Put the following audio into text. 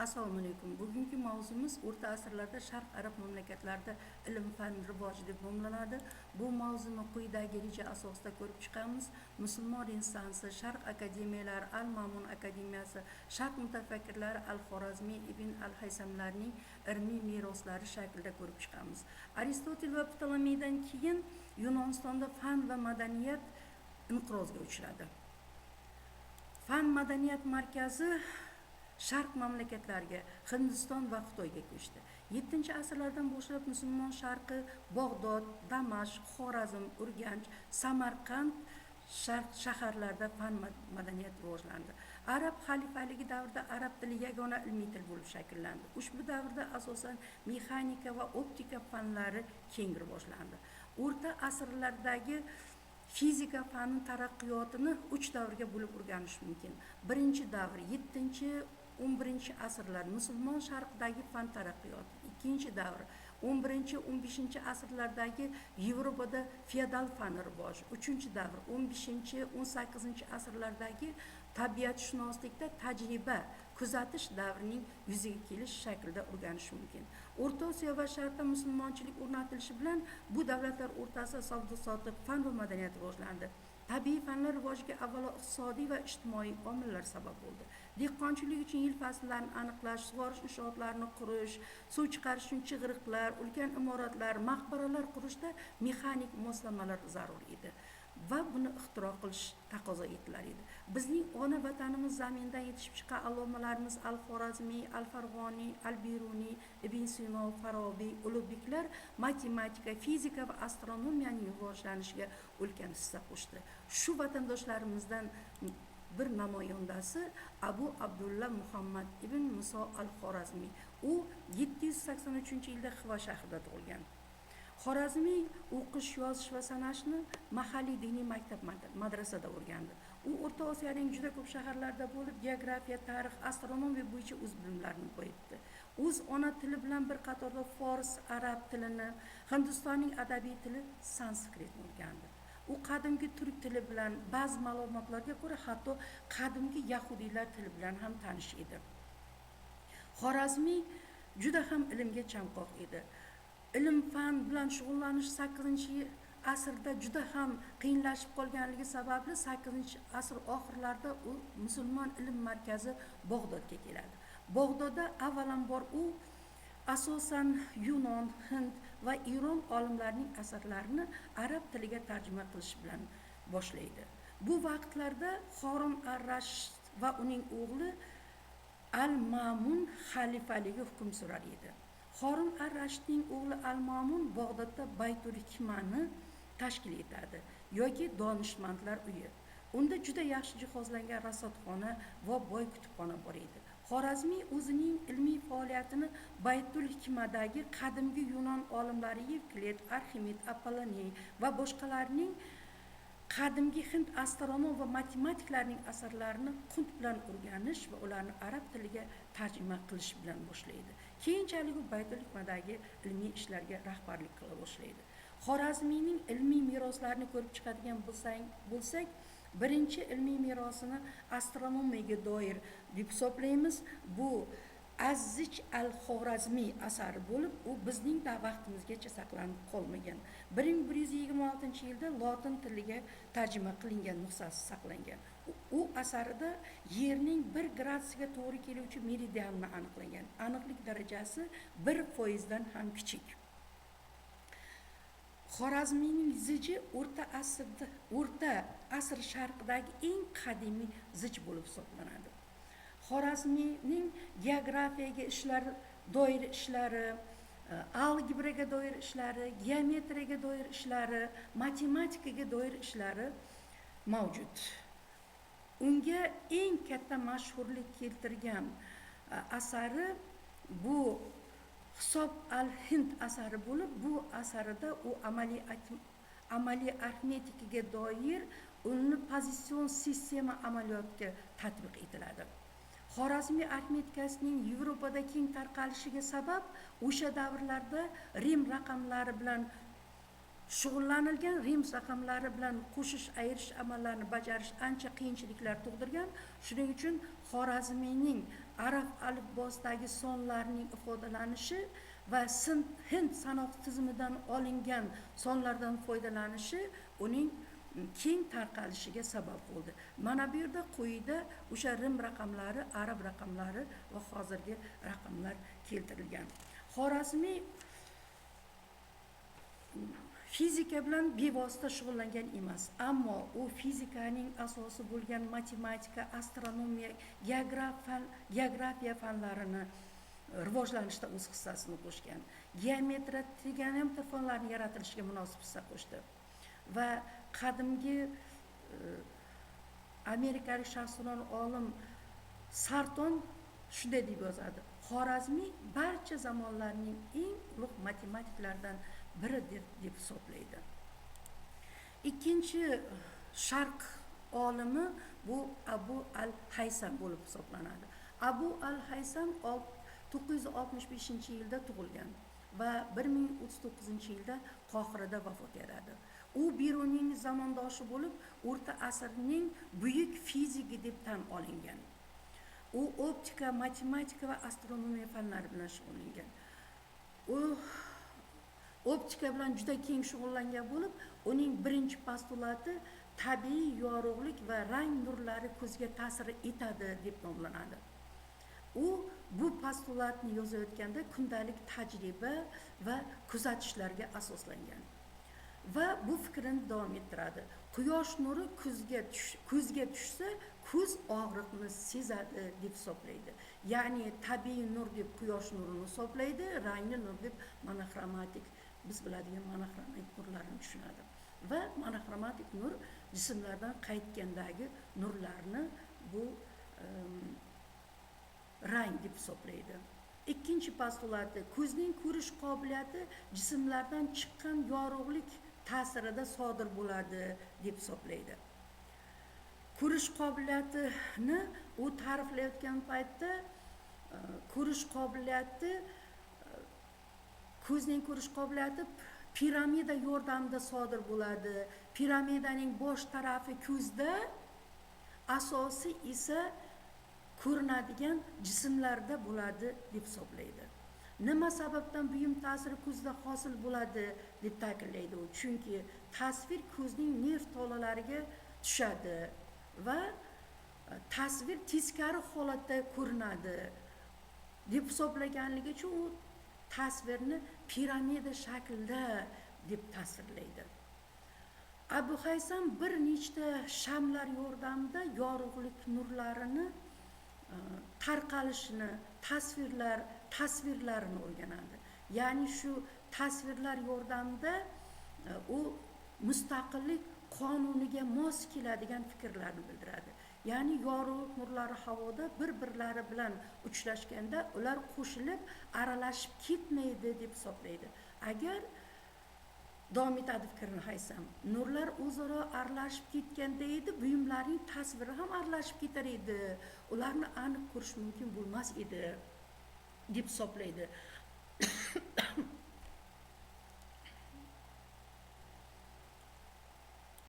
assalomu alaykum. Bugungi mavzumiz o'rta asrlarda sharq arab mamlakatlarida ilm fan rivoji deb nomlanadi. Bu mavzuni quyidagi reja asosida ko'rib chiqamiz. Musulmon renessansi sharq akademiyalari al mamun akademiyasi sharq mutafakkirlari al xorazmiy ibn al haysamlarning ilmiy meroslari shaklida ko'rib chiqamiz. Aristotel va ptolomeydan keyin yunonistonda fan va madaniyat inqirozga uchradi. Fan madaniyat markazi sharq mamlakatlariga hindiston va xitoyga ko'chdi. Yettinchi asrlardan boshlab musulmon sharqi bog'dod damashq xorazm urganch samarqand sharq shaharlarida fan madaniyat rivojlandi. Arab xalifaligi davrida arab tili yagona ilmiy til bo'lib shakllandi. Ushbu davrda asosan mexanika va optika fanlari keng rivojlandi. O'rta asrlardagi fizika fani taraqqiyotini uch davrga bo'lib o'rganish mumkin. Birinchi davr yettinchi o'n birinchi asrlar musulmon sharqidagi fan taraqqiyoti ikkinchi davr o'n birinchi o'n beshinchi asrlardagi yevropada feodal fan rivoji uchinchi davr o'n beshinchi o'n sakkizinchi asrlardagi tabiatshunoslikda tajriba kuzatish davrining yuzaga kelish shaklida o'rganish mumkin. O'rta osiyo va sharqda musulmonchilik o'rnatilishi bilan bu davlatlar o'rtasida savdo sotiq fan va madaniyat rivojlandi. Tabiiy fanlar rivojiga avvalo iqtisodiy va ijtimoiy omillar sabab bo'ldi. Dehqonchilik uchun yil fasllarini aniqlash sug'orish inshootlarini qurish suv chiqarish uchun chig'iriqlar ulkan imoratlar maqbaralar qurishda mexanik moslamalar zarur edi va buni ixtiro qilish taqozo etilar edi. Bizning ona vatanimiz zamindan yetishib chiqqan allomalarimiz al xorazmiy al farg'oniy al beruniy ibn sino farobiy ulug'beklar matematika fizika va astronomiyaning rivojlanishiga ulkan hissa qo'shdi. Shu vatandoshlarimizdan bir namoyandasi abu abdulla muhammad ibn muso al xorazmiy u yetti yuz sakson uchinchi yilda xiva shahrida tug'ilgan. Xorazmiy o'qish yozish va sanashni mahalliy diniy maktab madrasada o'rgandi. U o'rta osiyoning juda ko'p shaharlarida bo'lib geografiya tarix astronomiya bo'yicha o'z bilimlarini boyitdi o'z ona tili bilan bir qatorda fors arab tilini hindistonning adabiy tili sanskritni o'rgandi. U qadimgi turk tili bilan ba'zi ma'lumotlarga ko'ra hatto qadimgi yahudiylar tili bilan ham tanish edi. Xorazmiy juda ham ilmga chanqoq edi. Ilm fan bilan shug'ullanish sakkizinchi asrda juda ham qiyinlashib qolganligi sababli sakkizinchi asr oxirlarida u musulmon ilm markazi bog'dodga keladi. Bog'dodda avvalambor u asosan yunon hind va eron olimlarining asarlarini arab tiliga tarjima qilish bilan boshlaydi. Bu vaqtlarda xorim arrash va uning o'g'li al mamun xalifaligi hukm surar edi. Xorim ar rashidning o'g'li al mamun bog'dodda baytul hikmani tashkil etadi yoki donishmandlar uyi. Unda juda yaxshi jihozlangan rasodxona va boy kutubxona bor edi. Xorazmiy o'zining ilmiy faoliyatini baytul hikmadagi qadimgi yunon olimlari yevklet arximid apolloniy va boshqalarning qadimgi hind astronom va matematiklarining asarlarini qunt bilan o'rganish va ularni arab tiliga tarjima qilish bilan boshlaydi. Keyinchalik u baytul hikmadagi ilmiy ishlarga rahbarlik qila boshlaydi. Xorazmiyning ilmiy meroslarini ko'rib chiqadigan bo'lsak bo'lsak birinchi ilmiy merosini astronomiyaga doir deb hisoblaymiz. Bu azzich al xorazmiy asari bo'lib u bizning da vaqtimizgacha saqlanib qolmagan. Bir ming bir yuz yigirma oltinchi yilda lotin tiliga tarjima qilingan nusxasi saqlangan. U asarida yerning bir gradusga to'g'ri keluvchi meridianni aniqlagan. Aniqlik darajasi bir foizdan ham kichik. Xorazmiyning ziji o'rta asrda o'rta asr sharqidagi eng qadimiy zich bo'lib hisoblanadi. Xorazmiyning geografiyaga ishlar doir ishlari e, algebraga doir ishlari geometriyaga doir ishlari matematikaga doir ishlari mavjud. Unga eng katta mashhurlik keltirgan e, asari bu hisob al hind asari bo'lib bu asarida u amaliy amaliy arifmetikaga doir uni pozitsion sistema amaliyotga tatbiq etiladi. Xorazmiy arifmetikasining yevropada keng tarqalishiga sabab o'sha davrlarda rim raqamlari bilan shug'ullanilgan rim raqamlari bilan qo'shish ayirish amallarini bajarish ancha qiyinchiliklar tug'dirgan. Shuning uchun xorazmiyning arab alifbosidagi sonlarning ifodalanishi va hind sanoq tizimidan olingan sonlardan foydalanishi uning keng tarqalishiga sabab bo'ldi. Mana bu yerda quyida o'sha rim raqamlari arab raqamlari va hozirgi raqamlar keltirilgan. Xorazmiy fizika bilan bevosita shug'ullangan emas ammo u fizikaning asosi bo'lgan matematika astronomiya geograf- fan- geografiya fanlarini e, rivojlanishda o'z hissasini qo'shgan. Geometriya trigonometriya fanlarini yaratilishiga munosib hissa qo'shdi. Va qadimgi e, amerikalik sharqshunos olim sarton shunday deb yozadi. Xorazmiy barcha zamonlarning eng ulug' matematiklaridan biri deb hisoblaydi. Ikkinchi eh, sharq olimi bu abu al haysam bo'lib hisoblanadi. Abu al haysam to'qqiz yuz oltmish beshinchi yilda tug'ilgan va bir ming o'ttiz to'qqizinchi yilda qohirada vafot etadi. U biruning zamondoshi bo'lib o'rta asrning buyuk fiziki deb tan olingan. U optika matematika va astronomiya fanlari bilan shug'ullangan. U optika bilan juda keng shug'ullangan bo'lib uning birinchi postulati tabiiy yorug'lik va rang nurlari ko'zga ta'sir etadi deb nomlanadi. U bu postulatni yozayotganda kundalik tajriba va kuzatishlarga asoslangan va bu fikrini davom ettiradi. Quyosh nuri kuzga tush, ko'zga tushsa ko'z og'riqni sezadi deb hisoblaydi. Ya'ni tabiiy nur deb quyosh nurini hisoblaydi rangli nur deb monoxromatik biz biladigan monoxromatik nurlarni tushunadi. Va monoxromatik nur jismlardan qaytgandagi nurlarni bu rang deb hisoblaydi. Ikkinchi postulati ko'zning ko'rish qobiliyati jismlardan chiqqan yorug'lik ta'sirida sodir bo'ladi deb hisoblaydi. Ko'rish qobiliyatini u ta'riflayotgan paytda ko'rish qobiliyati ko'zning ko'rish qobiliyati piramida yordamida sodir bo'ladi. Piramidaning bosh tarafi ko'zda asosi esa ko'rinadigan jismlarda bo'ladi deb hisoblaydi. Nima sababdan buyum ta'siri ko'zda hosil bo'ladi deb ta'kidlaydi u. Chunki tasvir ko'zning nerv tolalariga tushadi va e, tasvir teskari holatda ko'rinadi deb hisoblaganligi uchun u tasvirni piramida shaklida deb tasvirlaydi. Abu haysam bir nechta shamlar yordamida yorug'lik nurlarini e, tarqalishini tasvirlar tasvirlarini o'rganadi. Ya'ni shu tasvirlar yordamida e, u mustaqillik qonuniga mos keladigan fikrlarni bildiradi. Ya'ni yorug'lik nurlari havoda bir birlari bilan uchrashganda ular qo'shilib aralashib ketmaydi deb hisoblaydi. Agar davom etadi fikrini haysam nurlar o'zaro aralashib ketganda edi buyumlarning tasviri ham aralashib ketar edi. Ularni aniq ko'rish mumkin bo'lmas edi deb hisoblaydi.